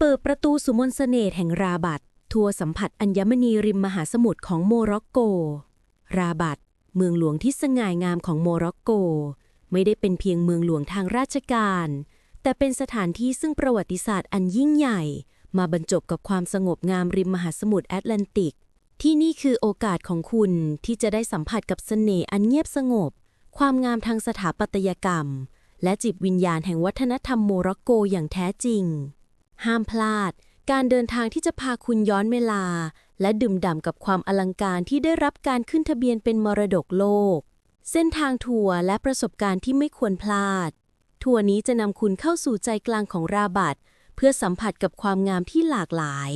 เปิดประตูสุมนต์เสน่ห์แห่งราบัตทัวร์สัมผัสอัญมณีริมมหาสมุทรของโมร็อกโก ราบัตเมืองหลวงที่สง่างามของโมร็อกโก ไม่ได้เป็นเพียงเมืองหลวงทางราชการ แต่เป็นสถานที่ซึ่งประวัติศาสตร์อันยิ่งใหญ่ มาบรรจบกับความสงบงามริมมหาสมุทรแอตแลนติก ที่นี่คือโอกาสของคุณที่จะได้สัมผัสกับเสน่ห์อันเงียบสงบ ความงามทางสถาปัตยกรรม และจิตวิญญาณแห่งวัฒนธรรมโมร็อกโกอย่างแท้จริง ห้ามพลาด การเดินทางที่จะพาคุณย้อนเวลา และดื่มด่ำกับความอลังการที่ได้รับการขึ้นทะเบียนเป็นมรดกโลก เส้นทางทัวร์และประสบการณ์ที่ไม่ควรพลาด ทัวร์นี้จะนำคุณเข้าสู่ใจกลางของราบัตเพื่อสัมผัสกับความงามที่หลากหลาย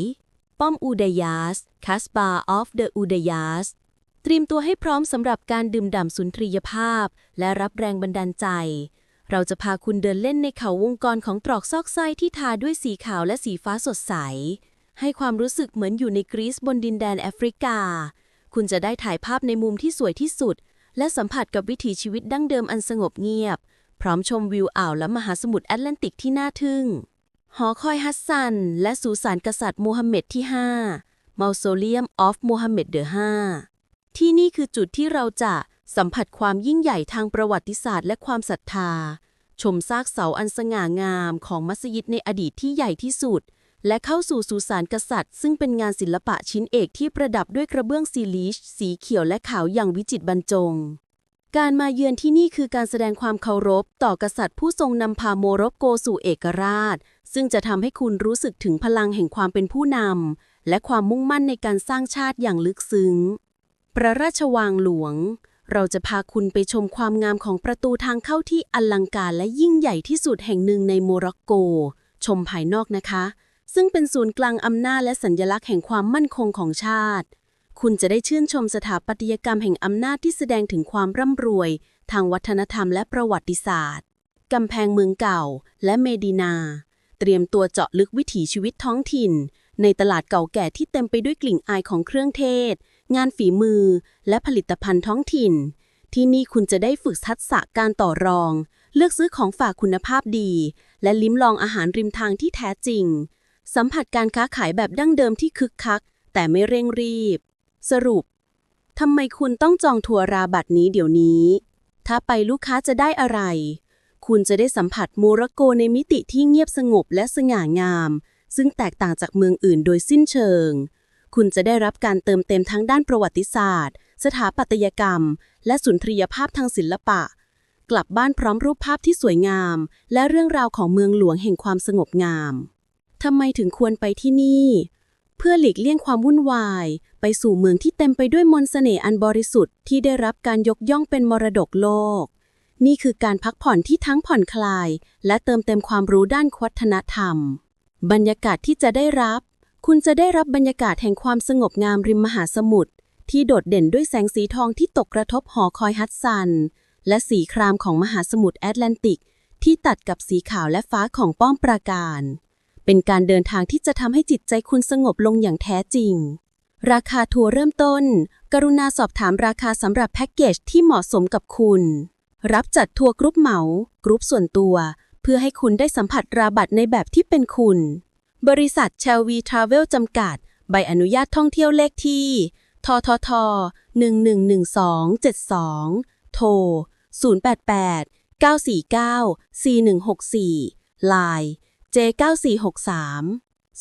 ป้อมอูดายาสคัสบาออฟเดอะอูดายาสเตรียมตัวให้พร้อมสำหรับการดื่มด่ำสุนทรียภาพ และรับแรงบันดาลใจ เราจะพาคุณเดินเล่นในเขาวงกรของตรอกซอกไส้ที่ทาด้วยสีขาวและสีฟ้าสดใส ให้ความรู้สึกเหมือนอยู่ในกรีซบนดินแดนแอฟริกา คุณจะได้ถ่ายภาพในมุมที่สวยที่สุด และสัมผัสกับวิถีชีวิตดั้งเดิมอันสงบเงียบ พร้อมชมวิวอ่าวและมหาสมุทรแอตแลนติกที่น่าทึ่ง หอคอยฮัสซัน และสุสานกษัตริย์โมฮัมเหม็ดที่5 Mausoleum of Mohammed the 5ที่นี่คือจุดที่เราจะ สัมผัสความยิ่งใหญ่ทางประวัติศาสตร์และความศรัทธา ชมซากเสาอันสง่างามของมัสยิดในอดีตที่ใหญ่ที่สุด และเข้าสู่สุสานกษัตริย์ ซึ่งเป็นงานศิลปะชิ้นเอกที่ประดับด้วยกระเบื้องซีลิชสีเขียวและขาวอย่างวิจิตรบรรจง การมาเยือนที่นี่คือการแสดงความเคารพ ต่อกษัตริย์ผู้ทรงนำพาโมร็อกโกสู่เอกราช ซึ่งจะทำให้คุณรู้สึกถึงพลังแห่งความเป็นผู้นำและความมุ่งมั่นในการสร้างชาติอย่างลึกซึ้ง พระราชวังหลวง เราจะพาคุณไปชมความงามของประตูทางเข้าที่อลังการและยิ่งใหญ่ที่สุดแห่งหนึ่งในโมร็อกโก ชมภายนอกนะคะ ซึ่งเป็นศูนย์กลางอำนาจและสัญลักษณ์แห่งความมั่นคงของชาติ คุณจะได้ชื่นชมสถาปัตยกรรมแห่งอำนาจที่แสดงถึงความร่ำรวย ทางวัฒนธรรมและประวัติศาสตร์กำแพงเมืองเก่า และเมดินา เตรียมตัวเจาะลึกวิถีชีวิตท้องถิ่น ในตลาดเก่าแก่ที่เต็มไปด้วยกลิ่นอายของเครื่องเทศ งานฝีมือ และผลิตภัณฑ์ท้องถิ่น ที่นี่คุณจะได้ฝึกทักษะการต่อรอง เลือกซื้อของฝากคุณภาพดี และลิ้มลองอาหารริมทางที่แท้จริง สัมผัสการค้าขายแบบดั้งเดิมที่คึกคัก แต่ไม่เร่งรีบ สรุปทำไมคุณต้องจองทัวร์ราบัตนี้เดี๋ยวนี้ ถ้าไปลูกค้าจะได้อะไร คุณจะได้สัมผัสโมร็อกโกในมิติที่เงียบสงบและสง่างาม ซึ่งแตกต่างจากเมืองอื่นโดยสิ้นเชิง คุณจะได้รับการเติมเต็มทั้งด้านประวัติศาสตร์ สถาปัตยกรรม และสุนทรียภาพทางศิลปะ กลับบ้านพร้อมรูปภาพที่สวยงาม และเรื่องราวของเมืองหลวงแห่งความสงบงามทำไมถึงควรไปที่นี่ เพื่อหลีกเลี่ยงความวุ่นวาย ไปสู่เมืองที่เต็มไปด้วยมนต์เสน่ห์อันบริสุทธิ์ที่ได้รับการยกย่องเป็นมรดกโลก นี่คือการพักผ่อนที่ทั้งผ่อนคลาย และเติมเต็มความรู้ด้านวัฒนธรรม บรรยากาศที่จะได้รับ คุณจะได้รับบรรยากาศแห่งความสงบงามริมมหาสมุทรที่โดดเด่นด้วยแสงสีทองที่ตกกระทบหอคอยฮัตซัน และสีครามของมหาสมุทรแอตแลนติก ที่ตัดกับสีขาวและฟ้าของป้อมปราการ เป็นการเดินทางที่จะทำให้จิตใจคุณสงบลงอย่างแท้จริง ราคาทัวร์เริ่มต้น กรุณาสอบถามราคาสำหรับแพ็กเกจที่เหมาะสมกับคุณ รับจัดทัวร์กรุ๊ปเหมากรุ๊ปส่วนตัว เพื่อให้คุณได้สัมผัสราบัตในแบบที่เป็นคุณ บริษัทเชลวีทราเวลจำกัด ใบอนุญาตท่องเที่ยวเลขที่ ททท 111272 โทร 088 949 4164 Line J9463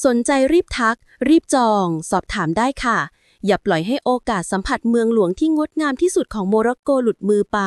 สนใจรีบทัก รีบจอง สอบถามได้ค่ะ อย่าปล่อยให้โอกาสสัมผัสเมืองหลวงที่งดงามที่สุดของโมร็อกโกหลุดมือไป